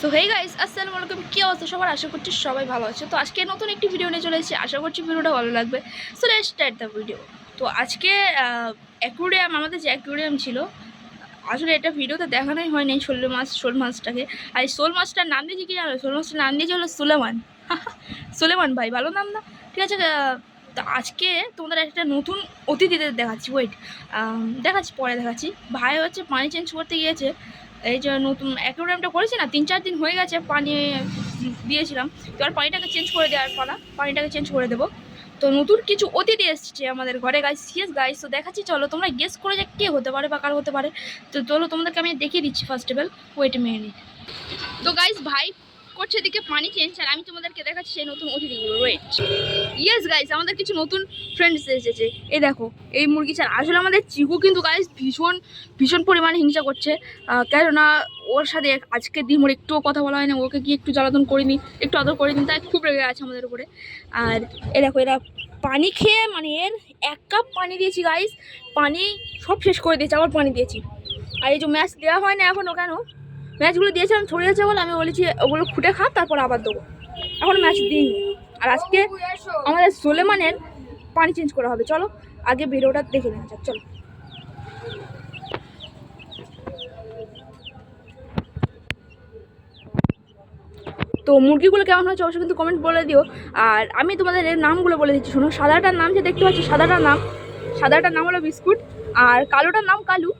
So hey guys আসসালামু আলাইকুম। কি অবস্থা? সবার আশা করছি সবাই ভালো আছে। তো আজকে নতুন একটি ভিডিও নিয়ে চলে এসেছি। আশা করছি ভিডিওটা ভালো লাগবে। So let's start the video তো আজকে অ্যাকুরিয়াম আমাদের যে অ্যাকুরিয়াম ছিল, আসলে এটা ভিডিওতে দেখানোই হয়নি শোল মাছ শোল মাছটাকে আর এই শোল মাছটার নাম দিয়েছি কি জানো? শোল মাছটার নাম দিয়েছে হলো সুলেমান। সুলেমান ভাই, ভালো নাম না? ঠিক আছে তো আজকে তোমাদের একটা নতুন অতিথিদের দেখাচ্ছি। ওয়েট দেখাচ্ছি, পরে দেখাচ্ছি। ভাই হচ্ছে পানি চেঞ্জ করতে গিয়েছে। এই যে নতুন অ্যাকোরিয়ামটা করেছি না, তিন চার দিন হয়ে গেছে পানি দিয়েছিলাম। তো আর পানিটাকে চেঞ্জ করে দেওয়ার পালা, পানিটাকে চেঞ্জ করে দেবো। তো নতুন কিছু অতিথি এসছে আমাদের ঘরে গাইস সিএস গাইস তো দেখাচ্ছি, চলো তোমরা গেস করে যে কে হতে পারে বা কার হতে পারে। তো চলো তোমাদেরকে আমি দেখিয়ে দিচ্ছি ফার্স্ট অফ অল ওয়েট মেয়ে তো গাইস ভাই করছে, এদিকে পানি চেঞ্জ আর আমি তোমাদেরকে দেখাচ্ছি সেই নতুন অতিথিগুলো ওয়েট ইয়েস গাইস আমাদের কিছু নতুন ফ্রেন্ডস এসেছে। এই দেখো, এই মুরগি ছাড়া আসলে আমাদের চিকু কিন্তু গাইস ভীষণ ভীষণ পরিমাণে হিংসা করছে। কেননা, ওর সাথে আজকের দিন ওর একটুও কথা বলা হয় না ওকে গিয়ে একটু জ্বালাতন করিনি, একটু আদর করিনি, তাই খুব রেগে আছে আমাদের উপরে। আর এ দেখো, এরা পানি খেয়ে মানে এর এক কাপ পানি দিয়েছি গাইস পানি সব শেষ করে দিয়েছি, আবার পানি দিয়েছি। আর এই যে ম্যাচ দেওয়া হয় না এখনও কেন? ম্যাচগুলো দিয়েছিলাম ছড়িয়েছে বলে আমি বলেছি, ওগুলো খুঁটে খা, তারপর আবার দেবো। এখন ম্যাচ দিই আর আজকে আমাদের সোলেমানের পানি চেঞ্জ করা হবে। চলো, আগে ভিডিওটা দেখে নেওয়া যাক, চলো। তো মুরগিগুলো কেমন হয়েছে অবশ্যই কিন্তু কমেন্ট বলে দিও। আর আমি তোমাদের এর নামগুলো বলে দিচ্ছি। শোনো, সাদাটার নাম যে দেখতে পাচ্ছি, সাদাটার নাম সাদাটার নাম হলো বিস্কুট। আর কালোটার নাম কালু।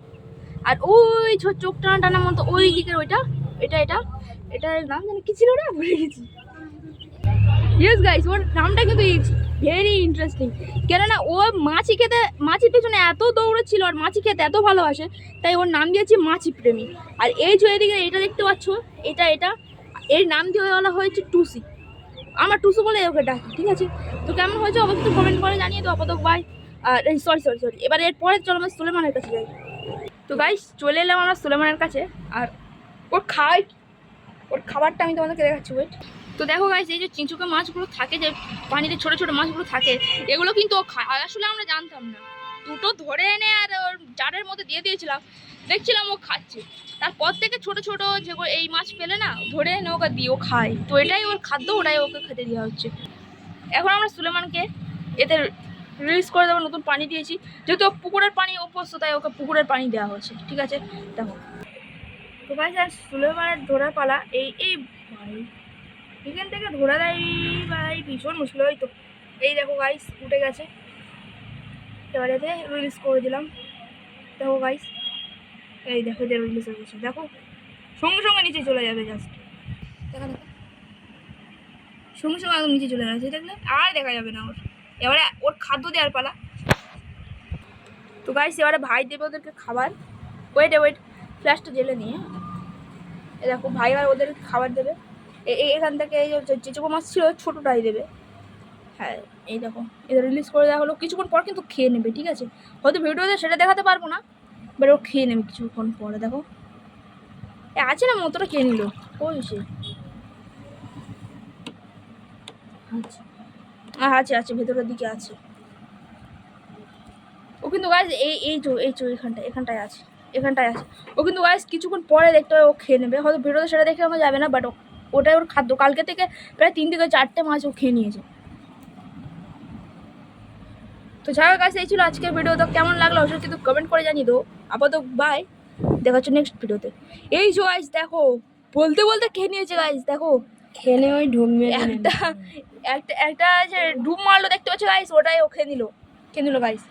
আর ওই চোখ টানা টানা মতো ওই দিকের ওইটা, এটা এটা, এটার নাম জানি কি ছিল রে ভুলে গেছি। ইয়েস গাইস ওর নামটা কিন্তু ভেরি ইন্টারেস্টিং। কেননা ও মাছি খেতে, মাছির পেছনে এত দৌড়েছিল আর মাছি খেতে এত ভালোবাসে, তাই ওর নাম দিয়েছি মাছি প্রেমী। আর এই যে এদিকে এটা দেখতে পাচ্ছ, এটা এটা, এর নাম দিয়ে বলা হয়েছে টুসি। আমরা টুসু বলে ওকে ডাকি, ঠিক আছে? তো কেমন হয়েছে অবশ্যই কমেন্ট করে জানিয়ে তো আপাতত বাই আর সরি সরি সরি এবার এরপরে চলো আমরা সুলেমানের কাছে যাই। তো গাইস চলে এলাম আমরা সুলেমানের কাছে। আর ওর খাই ওর খাবারটা আমি তোমাদেরকে দেখাচ্ছি ওয়েট তো দেখো গাইস এই যে চিঁচুকে মাছগুলো থাকে যে, পানিতে ছোট ছোট মাছগুলো থাকে, এগুলো কিন্তু ও খায়। আসলে আমরা জানতাম না। দুটো ধরে এনে আর ওর জারের মধ্যে দিয়ে দিয়েছিলাম। দেখছিলাম ও খাচ্ছে। তারপর থেকে ছোট ছোট যেগুলো এই মাছ পেলে না, ধরে এনে ওকে দিয়ে ও খায়। তো এটাই ওর খাদ্য, ওটাই ওকে খেতে দেওয়া হচ্ছে। এখন আমরা সুলেমানকে এতে রিলিজ করে দেবো নতুন পানি দিয়েছি। যেহেতু পুকুরের পানি অভ্যস্ত, তাই ওকে পুকুরের পানি দেওয়া হয়েছে, ঠিক আছে? দেখো। তো ভাই স্যার সুলেমানের ধরার পালা এই এই, ভাই। এখান থেকে ধরা দেয়, ভাই, ভীষণ মুশকিল ওই তো। এই দেখো গাইস উঠে গেছে। এবারেতে রিলিজ করে দিলাম। দেখো গাইস এই দেখো এদের রিলিজ হয়ে গেছে। দেখো, সঙ্গে সঙ্গে নিচে চলে যাবে জাস্ট দেখা দেখো সঙ্গে সঙ্গে একদম নিচে চলে গেছে দেখলে আর দেখা যাবে না ওর। এবারে ওর খাদ্য দেওয়ার পালা। তো গাইস এবারে ভাই দেবে ওদেরকে খাবার। ওয়েট ওয়েট ফ্ল্যাশটা জেলে নিয়ে এ দেখো, ভাই আর ওদের খাবার দেবে। এখান থেকে এই যে চেচুকো মাছ ছিল ছোটোটাই দেবে। হ্যাঁ এই দেখো এদের রিলিজ করে দেওয়া হলো। কিছুক্ষণ পর কিন্তু খেয়ে নেবে, ঠিক আছে? হয়তো ভিডিওতে সেটা দেখাতে পারব না বাট ও খেয়ে নেবে কিছুক্ষণ পরে, দেখো। এ, আছে না মতোটা খেয়ে নিল। ওই সে আচ্ছা। আছে আছে, ভেতরের দিকে আছে। ও কিন্তু গাছ এই এই তো এই তো এখানটায় এখানটায় আছে এখানটায় আছে। ও কিন্তু গাছ কিছুক্ষণ পরে দেখতে হবে ও খেয়ে নেবে। হয়তো ভিডিওতে সেটা দেখে আমার যাবে না বাট ওটাই ওর খাদ্য। কালকে থেকে প্রায় তিন থেকে চারটে মাছ ও খেয়ে নিয়েছে। তো যাই হোক গাছ এই ছিল আজকের ভিডিও তো কেমন লাগল অবশ্যই কিন্তু কমেন্ট করে জানিয়ে দেবো আপাতত বাই দেখা হচ্ছে নেক্সট ভিডিওতে এই যে গাইস দেখো, বলতে বলতে খেয়ে নিয়েছে গাইস দেখো। খেলে ওই ঢুক একটা একটা একটা যে ডুব মারলো দেখতে পাচ্ছ গাইস ওটাই ও খেয়ে নিল খেয়ে নিল গাইস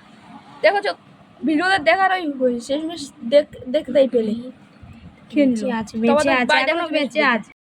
দেখো চোখ ভিডিওতে দেখার ওই শেষমেশ দেখ দেখতেই পেলে। খেয়ে নিল আছে বেঁচে আছে বেঁচে আছে।